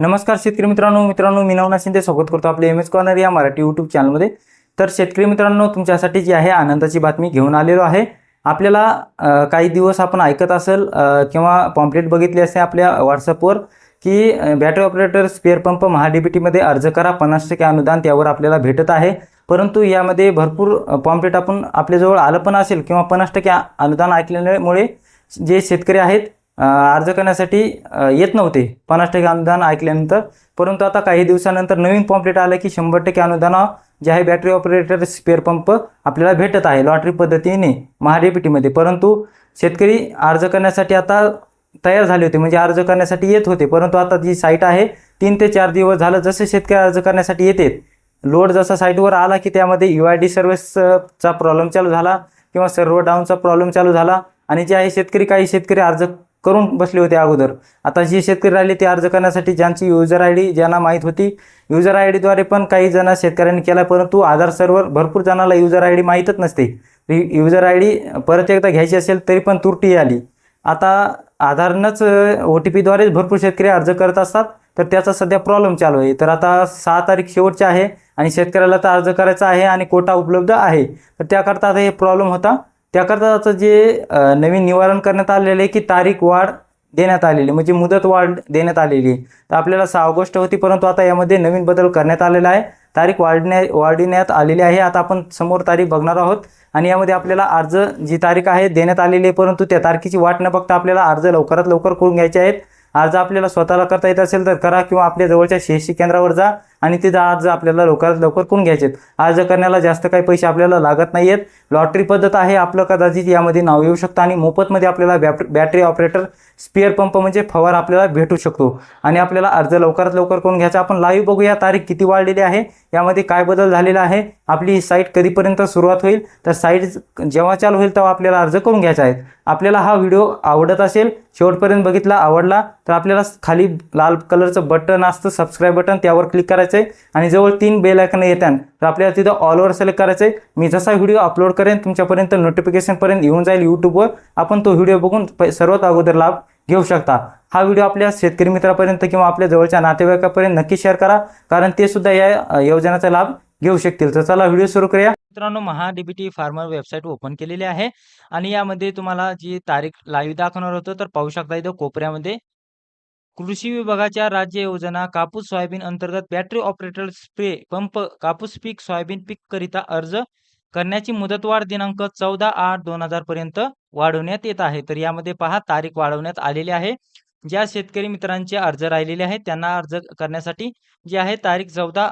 नमस्कार शेतकरी मित्रांनो मित्रांनो मी नवना शिंदे स्वागत करतो आपले एम एस कॉर्नर या मराठी यूट्यूब चॅनलमध्ये तर शेतकरी मित्रांनो तुमच्यासाठी जी आहे आनंदाची बातमी घेऊन आलेलो आहे. आपल्याला काही दिवस आपण ऐकत असेल किंवा पॉम्पलेट बघितली असेल आपल्या व्हॉट्सअपवर की बॅटरी ऑपरेटर स्पेअर पंप महाडीबीटीमध्ये अर्ज करा पन्नास टक्के अनुदान त्यावर आपल्याला भेटत आहे. परंतु यामध्ये भरपूर पॉम्पलेट आपण आपल्याजवळ आलं पण असेल किंवा पन्नास टक्के अनुदान ऐकल्यामुळे जे शेतकरी आहेत अर्ज करण्यासाठी येत नव्हते. पन्नास टक्के अनुदान ऐकल्यानंतर. परंतु आता काही दिवसानंतर नवीन पॉम्पलेट आलं की शंभर टक्के अनुदान जे आहे बॅटरी ऑपरेटर स्पेअर पंप आपल्याला भेटत आहे लॉटरी पद्धतीने महाडीपीटीमध्ये परंतु शेतकरी अर्ज करण्यासाठी आता तयार झाले होते म्हणजे अर्ज करण्यासाठी येत होते. परंतु आता जी साईट आहे तीन ते चार दिवस झालं जसं शेतकरी अर्ज करण्यासाठी येते लोड जसा साईटवर आला की त्यामध्ये यू आय डी सर्व्हिसचा प्रॉब्लेम चालू झाला किंवा सर्व्हर डाऊनचा प्रॉब्लेम चालू झाला. आणि जे आहे शेतकरी काही शेतकरी अर्ज करून बसले होते अगोदर. आता जे शेतकरी राहिले ते अर्ज करण्यासाठी ज्यांची युजर आय डी ज्यांना माहीत होती युजर आय डीद्वारे पण काही जण शेतकऱ्यांनी केला परंतु आधार सर्व्हर भरपूर जणाला युजर आय डी माहीतच नसते. युजर आय डी परत एकदा घ्यायची असेल तरी पण तुरटी आली. आता आधारनंच ओ टी पीद्वारेच भरपूर शेतकरी अर्ज करत असतात तर त्याचा सध्या प्रॉब्लेम चालू आहे. तर आता सहा तारीख शेवटची आहे आणि शेतकऱ्याला तर अर्ज करायचा आहे आणि कोटा उपलब्ध आहे. तर त्याकरता आता हे प्रॉब्लेम होता. त्याकरता आता जे नवीन निवारण करण्यात आलेलं आहे की तारीख वाढ देण्यात आलेली आहे, म्हणजे मुदत वाढ देण्यात आलेली आहे. तर आपल्याला सहा ऑगस्ट होती परंतु आता यामध्ये नवीन बदल करण्यात आलेला आहे. तारीख वाढण्या वाढविण्यात आलेली आहे. आता आपण समोर तारीख बघणार आहोत आणि यामध्ये आपल्याला अर्ज जी तारीख आहे देण्यात आलेली आहे परंतु त्या तारखेची वाट न बघता आपल्याला अर्ज लवकरात लवकर करून घ्यायचे आहेत. अर्ज आपल्याला स्वतःला करता येत असेल तर करा किंवा आपल्या जवळच्या सी केंद्रावर जा. आणि तिथं अर्ज आपल्याला लवकरात लवकर करून घ्यायचे आहेत अर्ज करण्याला जास्त काही पैसे आपल्याला लागत नाही आहेत लॉटरी पद्धत आहे आपलं कदाचित यामध्ये नाव येऊ शकतं आणि मोफतमध्ये आपल्याला bat battery operator spare pump म्हणजे फवार आपल्याला भेटू शकतो. आणि आपल्याला अर्ज लवकरात लवकर करून घ्यायचा? आपण लाईव्ह बघूया तारीख किती वाढलेली आहे यामध्ये काय बदल झालेला आहे आपली ही साईट कधीपर्यंत सुरुवात होईल? तर साईट जेव्हा चालू होईल तेव्हा आपल्याला अर्ज करून घ्यायचा आहे. आपल्याला हा व्हिडिओ आवडत असेल शेवटपर्यंत बघितला आवडला तर आपल्याला खाली लाल कलरचं बटन असतं सबस्क्राईब बटन त्यावर क्लिक करायचं आहे आणि जवळ तीन बेल आयकन येतात तर आपल्याला तिथं ऑलवर सिलेक्ट करायचं आहे मी जसा व्हिडिओ अपलोड करेन तुमच्यापर्यंत नोटिफिकेशनपर्यंत येऊन जाईल यूट्यूबवर आपण तो व्हिडिओ बघून प- सर्वात अगोदर लाभ घेऊ शकता. हा व्हिडिओ आपल्या शेतकरी मित्रापर्यंत किंवा आपल्या जवळच्या नातेवाईकापर्यंत नक्की शेअर करा. कारण ते सुद्धा या योजनेचा लाभ घेऊ शकतील. तर चला व्हिडिओ सुरू करूया. मित्रांनो महाडीबीटी फार्मर वेबसाईट ओपन केलेली आहे. आणि यामध्ये तुम्हाला जी तारीख लाईव्ह दाखवणार होतं तर पाहू शकता इथं कोपऱ्यामध्ये कृषी विभागाच्या राज्य योजना कापूस सोयाबीन अंतर्गत बॅटरी ऑपरेटर स्प्रे पंप कापूस पीक सोयाबीन पीक करिता अर्ज करण्याची मुदतवाढ दिनांक चौदा आठ दोन हजार पर्यंत वाढवण्यात येत आहे. तर यामध्ये पहा तारीख वाढवण्यात आलेली आहे. ज्या शेतकरी मित्रांचे अर्ज राहिलेले आहेत त्यांना अर्ज करण्यासाठी जी आहे तारीख चौदा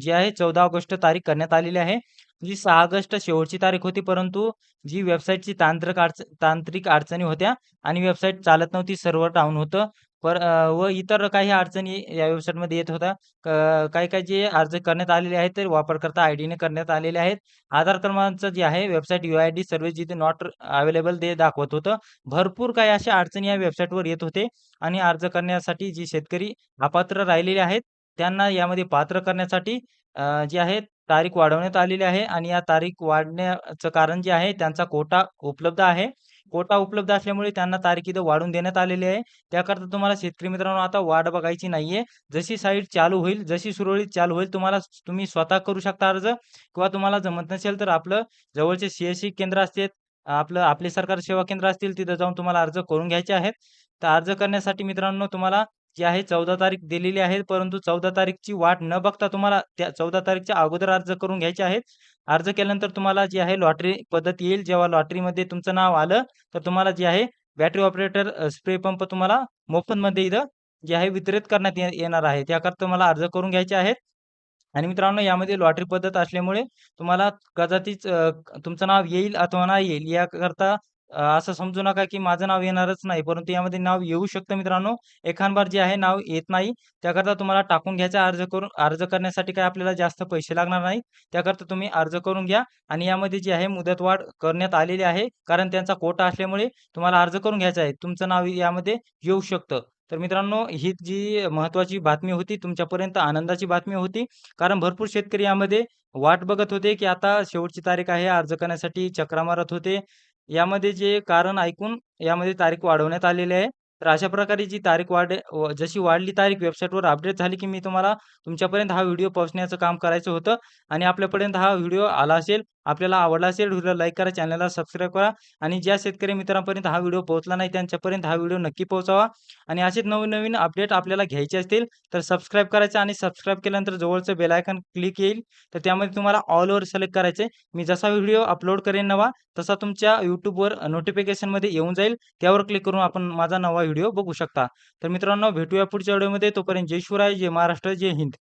जी आहे चौदा ऑगस्ट तारीख करण्यात आलेली आहे. जी सहा ऑगस्ट शेवटची तारीख होती परंतु जी वेबसाईटची तांत्रिक अडच तांत्रिक अडचणी होत्या आणि वेबसाईट चालत नव्हती सर्व्हर डाऊन होतं पर व इतर काही अडचणी या वेबसाईटमध्ये येत होता काही काही जे अर्ज करण्यात आलेले आहेत ते वापरकर्ता आय डीने करण्यात आलेले आहेत. आधार क्रमांकाचं जे आहे website U I D service जिथे नॉट अवेलेबल ते दाखवत होतं. भरपूर काही अशा अडचणी या वेबसाईटवर येत होते आणि अर्ज करण्यासाठी जी शेतकरी अपात्र राहिलेले आहेत त्यांना यामध्ये पात्र करण्यासाठी जे आहे तारीख वाढवण्यात आलेली आहे आणि या तारीख वाढण्याचं कारण जे आहे त्यांचा कोटा उपलब्ध आहे. कोटा उपलब्ध असल्यामुळे त्यांना तारीख इथं वाढवून देण्यात आलेली आहे. त्याकरता तुम्हाला शेतकरी मित्रांनो आता वाट बघायची नाहीये. जशी साईट चालू होईल जशी सुरळीत चालू होईल तुम्हाला तुम्ही स्वतः करू शकता अर्ज किंवा तुम्हाला जमत नसेल तर आपलं जवळचे सीएससी केंद्र असते आपलं आपले सरकार सेवा केंद्र असतील तिथं जाऊन तुम्हाला अर्ज करून घ्यायचे आहेत. तर अर्ज करण्यासाठी मित्रांनो तुम्हाला जी आहे चौदा तारीख दिलेली आहे परंतु चौदा तारीखची वाट न बघता तुम्हाला त्या चौदा तारीखच्या अगोदर अर्ज करून घ्यायचे आहेत. अर्ज केल्यानंतर तुम्हाला जी आहे लॉटरी पद्धत येईल. जेव्हा लॉटरीमध्ये तुमचं नाव आलं तर तुम्हाला जे आहे बॅटरी ऑपरेटर स्प्रे पंप तुम्हाला मोफतमध्ये इथं जे आहे वितरित करण्यात येणार आहे. त्याकरता तुम्हाला अर्ज करून घ्यायचे आहेत. आणि मित्रांनो यामध्ये लॉटरी पद्धत असल्यामुळे तुम्हाला कदाचित तुमचं नाव येईल अथवा नाही येईल याकरता असं समजू नका की माझं नाव येणारच नाही परंतु यामध्ये नाव येऊ शकतं मित्रांनो. एखादबार जे आहे नाव येत नाही. त्याकरता तुम्हाला टाकून घ्यायचा अर्ज करून अर्ज करण्यासाठी काय आपल्याला जास्त पैसे लागणार नाही. त्याकरता तुम्ही अर्ज करून घ्या आणि यामध्ये जी आहे मुदतवाढ करण्यात आलेली आहे. कारण त्यांचा कोटा असल्यामुळे तुम्हाला अर्ज करून घ्यायचा आहे. तुमचं नाव यामध्ये येऊ शकतं. तर मित्रांनो ही जी महत्त्वाची बातमी होती तुमच्यापर्यंत आनंदाची बातमी होती. कारण भरपूर शेतकरी यामध्ये वाट बघत होते की आता शेवटची तारीख आहे अर्ज करण्यासाठी चक्रा मारत होते. यामध्ये जे कारण ऐकून यामध्ये तारीख वाढवण्यात आलेली आहे. तर अशा प्रकारे जी तारीख वाढ जशी वाढली तारीख वेबसाईटवर अपडेट झाली, की मी तुम्हाला तुमच्यापर्यंत हा व्हिडिओ पोहोचण्याचं काम करायचं होतं आणि आपल्यापर्यंत हा व्हिडिओ आला असेल, आपल्याला आवडला असेल, व्हिडिओला लाईक करा, चॅनलला सबस्क्राईब करा आणि ज्या शेतकरी मित्रांपर्यंत हा व्हिडिओ पोहोचला नाही, त्यांच्यापर्यंत हा व्हिडिओ नक्की पोहोचावा आणि असेच नवीन-नवीन अपडेट आपल्याला घ्यायचे असतील, तर सबस्क्राईब करायचं आणि सबस्क्राईब केल्यानंतर जवळचं बेलायकन क्लिक येईल, तर त्यामध्ये तुम्हाला ऑल ओव्हर सिलेक्ट करायचे मी जसा व्हिडिओ अपलोड करेन नवा, तसा तुमच्या यूट्यूबवर नोटिफिकेशनमध्ये येऊन जाईल. त्यावर क्लिक करून आपण माझा नवा व्हिडिओ बघू शकता. तर मित्रांनो भेटूया पुढच्या व्हिडिओमध्ये. तोपर्यंत जय शिवराय, जय महाराष्ट्र, जय हिंद.